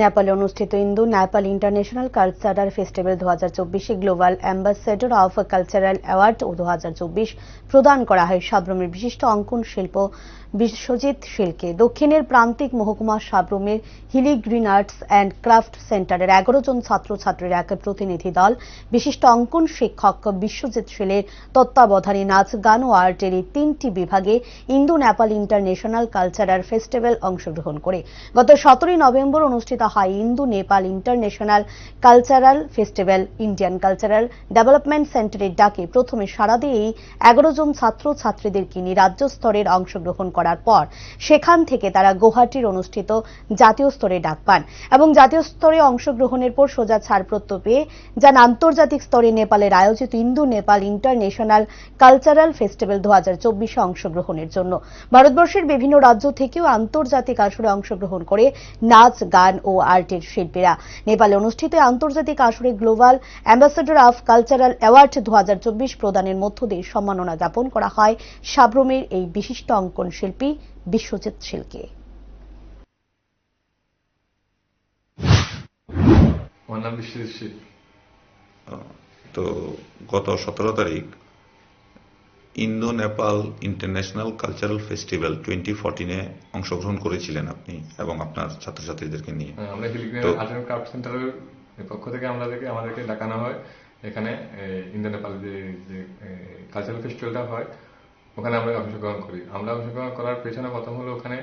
নেপালে অনুষ্ঠিত Indo Nepal international cultural festival দু হাজার চব্বিশে global ambassador of cultural award দু হাজার চব্বিশ প্রদান করা হয়। সাব্রমের বিশিষ্ট অঙ্কন শিল্প বিশ্বজিৎ শিলকে দক্ষিণের প্রান্তিক মহকুমা সাব্রমের Hili green arts and craft সেন্টারের এগারো জন ছাত্রছাত্রীর এক প্রতিনিধি দল, বিশিষ্ট অঙ্কন শিক্ষক বিশ্বজিৎ শিলের তত্ত্বাবধানে নাচ, গান ও আর্টের এই তিনটি বিভাগে Indo Nepal international cultural festival অংশগ্রহণ করে। গত সতেরোই নভেম্বর অনুষ্ঠিত হয় Indo Nepal international cultural festival Indian cultural development সেন্টারের ডাকে প্রথমে সারা দিয়ে এই এগারো জন ছাত্র ছাত্রীদেরকে নিয়ে রাজ্য স্তরের অংশগ্রহণ করার পর সেখান থেকে তারা গুয়াহাটির অনুষ্ঠিত জাতীয় স্তরে ডাক পান এবং জাতীয় স্তরে অংশগ্রহণের পর সোজা ছাড়পত্র পেয়ে যান আন্তর্জাতিক স্তরে নেপালের আয়োজিত Indo Nepal international cultural festival দু হাজার চব্বিশে অংশগ্রহণের জন্য। ভারতবর্ষের বিভিন্ন রাজ্য থেকেও আন্তর্জাতিক আসরে অংশগ্রহণ করে নাচ, গান ও আর্টের শিল্পীরা। নেপালে অনুষ্ঠিত আন্তর্জাতিক আসরে global ambassador of cultural award দু প্রদানের মধ্য দিয়ে সম্মাননা জ্ঞাপন করা হয় সাব্রমের এই বিশিষ্ট অঙ্কন শিল্পী বিশ্বজিৎ শিলকে তো গত সতেরো তারিখ Indo Nepal international cultural festival twenty ফোরটিনে অংশগ্রহণ করেছিলেন আপনি এবং আপনার ছাত্রছাত্রীদেরকে নিয়ে। হ্যাঁ, আমরা হিলিগ্রিন আর্ট অ্যান্ড ক্রাফট সেন্টারের পক্ষ থেকে আমাদেরকে আমাদেরকে ডাকানো হয়। এখানে ইন্দো নেপাল যে যে কালচারাল ফেস্টিভ্যালটা হয় ওখানে আমরা অংশগ্রহণ করি। আমরা অংশগ্রহণ করার পেছনে প্রথম হলো ওখানে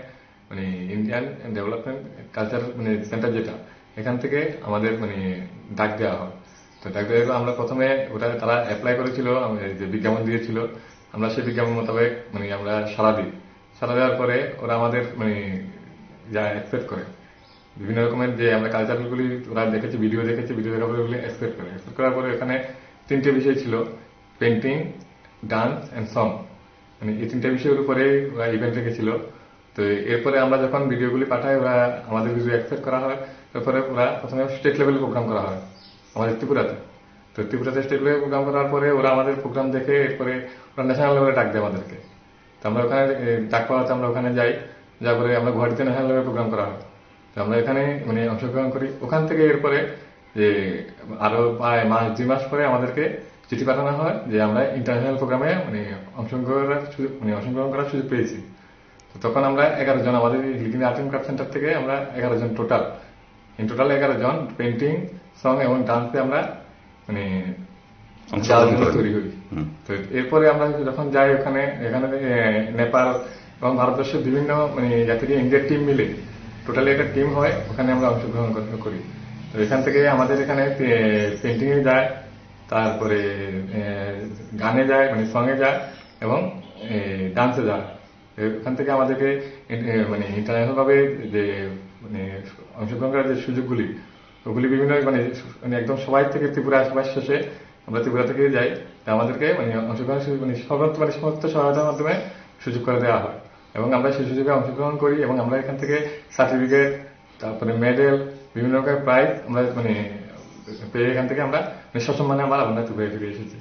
মানে ইন্ডিয়ান ডেভেলপমেন্ট কালচার মানে সেন্টার যেটা এখান থেকে আমাদের মানে ডাক দেওয়া হয়। তো ডাক দেওয়া আমরা প্রথমে ওটা তারা অ্যাপ্লাই করেছিল যে বিজ্ঞাপন দিয়েছিল। আমরা সেই বিজ্ঞাপন মোতাবেক মানে আমরা সারা দিই। সারা দেওয়ার পরে ওরা আমাদের মানে যা অ্যাকসেপ্ট করে। বিভিন্ন রকমের যে আমরা কালচারগুলি ওরা দেখেছে ভিডিও দেখেছে ভিডিও দেখার পরে ওগুলি অ্যাকসেপ্ট করে। অ্যাকসেপ্ট করার পরে এখানে তিনটে বিষয় ছিল পেন্টিং ডান্স অ্যান্ড সং মানে এই তিনটে বিষয়ের উপরে ওরা ইভেন্ট রেখেছিল। তো এরপরে আমরা যখন ভিডিওগুলি পাঠাই, ওরা আমাদের ভিডিও অ্যাকসেপ্ট করা হয়। তারপরে ওরা প্রথমে স্টেট লেভেল প্রোগ্রাম করা হয়, আমাদের ত্রিপুরাতে। তো ত্রিপুরাতে স্টেট লেভেল প্রোগ্রাম করার পরে ওরা আমাদের প্রোগ্রাম দেখে এরপরে ওরা ন্যাশনাল লেভেলে ডাক দেয় আমাদেরকে। তো আমরা ওখানে ডাক পাওয়াতে আমরা ওখানে যাই যার পরে আমরা গুয়াহাটিতে ন্যাশনাল লেভেল প্রোগ্রাম করা হয়। তো আমরা এখানে মানে অংশগ্রহণ করি। ওখান থেকে এরপরে, যে, আরও প্রায় মাস, দুই মাস পরে আমাদেরকে চিঠি পাঠানো হয় যে আমরা ইন্টারন্যাশনাল প্রোগ্রামে মানে অংশগ্রহণ করার সুযোগ মানে অংশগ্রহণ করার সুযোগ পেয়েছি। তো তখন আমরা এগারো জন, আমাদের লিগিন আর্ট ক্রাফট সেন্টার থেকে আমরা এগারো জন টোটাল ইন টোটাল এগারো জন পেন্টিং সং এবং ডান্সে আমরা মানে তৈরি করি। তো এরপরে আমরা যখন যাই ওখানে এখানে নেপাল এবং ভারতবর্ষের বিভিন্ন মানে জাতীয় ইন্ডিয়ার টিম মিলে টোটালি একটা টিম হয় ওখানে আমরা অংশগ্রহণ কর- করি। তো এখান থেকে আমাদের এখানে পেন্টিংয়ে যায় তারপরে গানে যায় মানে সঙ্গে যায় এবং ডান্সে যায়। এখান থেকে আমাদেরকে মানে ইন্টারন্যাশনাল ভাবে যে মানে অংশগ্রহণ করার যে সুযোগগুলি ওগুলি বিভিন্ন মানে মানে একদম সবাই থেকে ত্রিপুরা সবাই শেষে আমরা ত্রিপুরা থেকে যাই। আমাদেরকে মানে অংশগ্রহণ মানে সর্বোচ্চ মানে সমস্ত সহায়তার মাধ্যমে সুযোগ করে দেওয়া হয়। এবং আমরা সেই সুযোগে অংশগ্রহণ করি এবং আমরা এখান থেকে সার্টিফিকেট, তারপরে মেডেল, বিভিন্ন রকমের প্রাইজ আমরা মানে পেয়ে এখান থেকে আমরা মানে সসম্মানে আমরা আপনার ত্রিপুরায় ফিরে এসেছি।